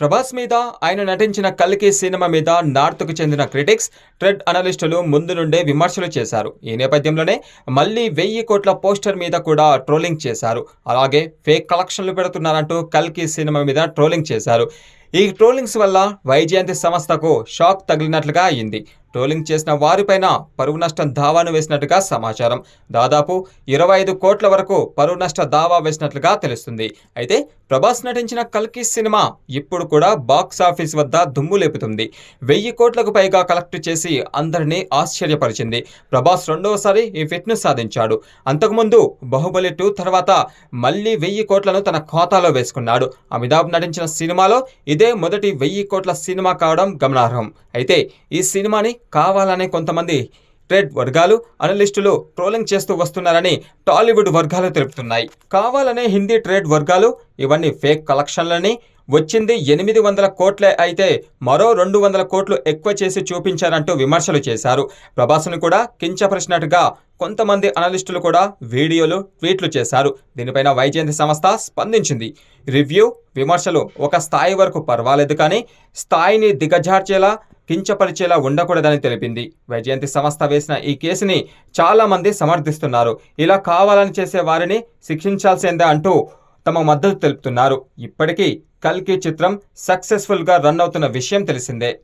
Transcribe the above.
ప్రభాస్ మీద ఆయన నటించిన కల్కి సినిమా మీద నార్త్కు చెందిన క్రిటిక్స్ ట్రెడ్ అనలిస్టులు ముందు నుండే విమర్శలు చేశారు. ఈ నేపథ్యంలోనే మళ్ళీ వెయ్యి కోట్ల పోస్టర్ మీద కూడా ట్రోలింగ్ చేశారు. అలాగే ఫేక్ కలెక్షన్లు పెడుతున్నారంటూ కల్కి సినిమా మీద ట్రోలింగ్ చేశారు. ఈ ట్రోలింగ్స్ వల్ల వైజయంతి సంస్థకు షాక్ తగిలినట్లుగా అయింది. ట్రోలింగ్ చేసిన వారిపైన పరువు నష్టం దావాను వేసినట్టుగా సమాచారం. దాదాపు ఇరవై ఐదు కోట్ల వరకు పరువు నష్ట దావా వేసినట్లుగా తెలుస్తుంది. అయితే ప్రభాస్ నటించిన కల్కి సినిమా ఇప్పుడు కూడా బాక్స్ ఆఫీస్ వద్ద దుమ్ము లేపుతుంది. వెయ్యి కోట్లకు పైగా కలెక్ట్ చేసి అందరినీ ఆశ్చర్యపరిచింది. ప్రభాస్ రెండవసారి ఈ ఫిట్ను సాధించాడు. అంతకుముందు బాహుబలి టూ తర్వాత మళ్ళీ వెయ్యి కోట్లను తన ఖాతాలో వేసుకున్నాడు. అమితాబ్ నటించిన సినిమాలో ఇదే మొదటి వెయ్యి కోట్ల సినిమా కావడం గమనార్హం. అయితే ఈ సినిమాని కావాలనే కొంతమంది ట్రేడ్ వర్గాలు అనలిస్టులు ట్రోలింగ్ చేస్తూ వస్తున్నారని టాలీవుడ్ వర్గాలు తెలుపుతున్నాయి. కావాలనే హిందీ ట్రేడ్ వర్గాలు ఇవన్నీ ఫేక్ కలెక్షన్లని వచ్చింది ఎనిమిది వందల కోట్లే అయితే మరో రెండు వందల కోట్లు ఎక్కువ చేసి చూపించారంటూ విమర్శలు చేశారు. ప్రభాస్ను కూడా కించపరిచినట్టుగా కొంతమంది అనలిస్టులు కూడా వీడియోలు ట్వీట్లు చేశారు. దీనిపైన వైజయంతి సంస్థ స్పందించింది. రివ్యూ విమర్శలు ఒక స్థాయి వరకు పర్వాలేదు కానీ స్థాయిని దిగజార్చేలా కించపరిచేలా ఉండకూడదని తెలిపింది. వైజయంతి సంస్థ వేసిన ఈ కేసుని చాలా మంది సమర్థిస్తున్నారు. ఇలా కావాలని చేసే వారిని శిక్షించాల్సిందే అంటూ తమ మద్దతు తెలుపుతున్నారు. ఇప్పటికీ కల్కి చిత్రం సక్సెస్ఫుల్గా రన్ అవుతున్న విషయం తెలిసిందే.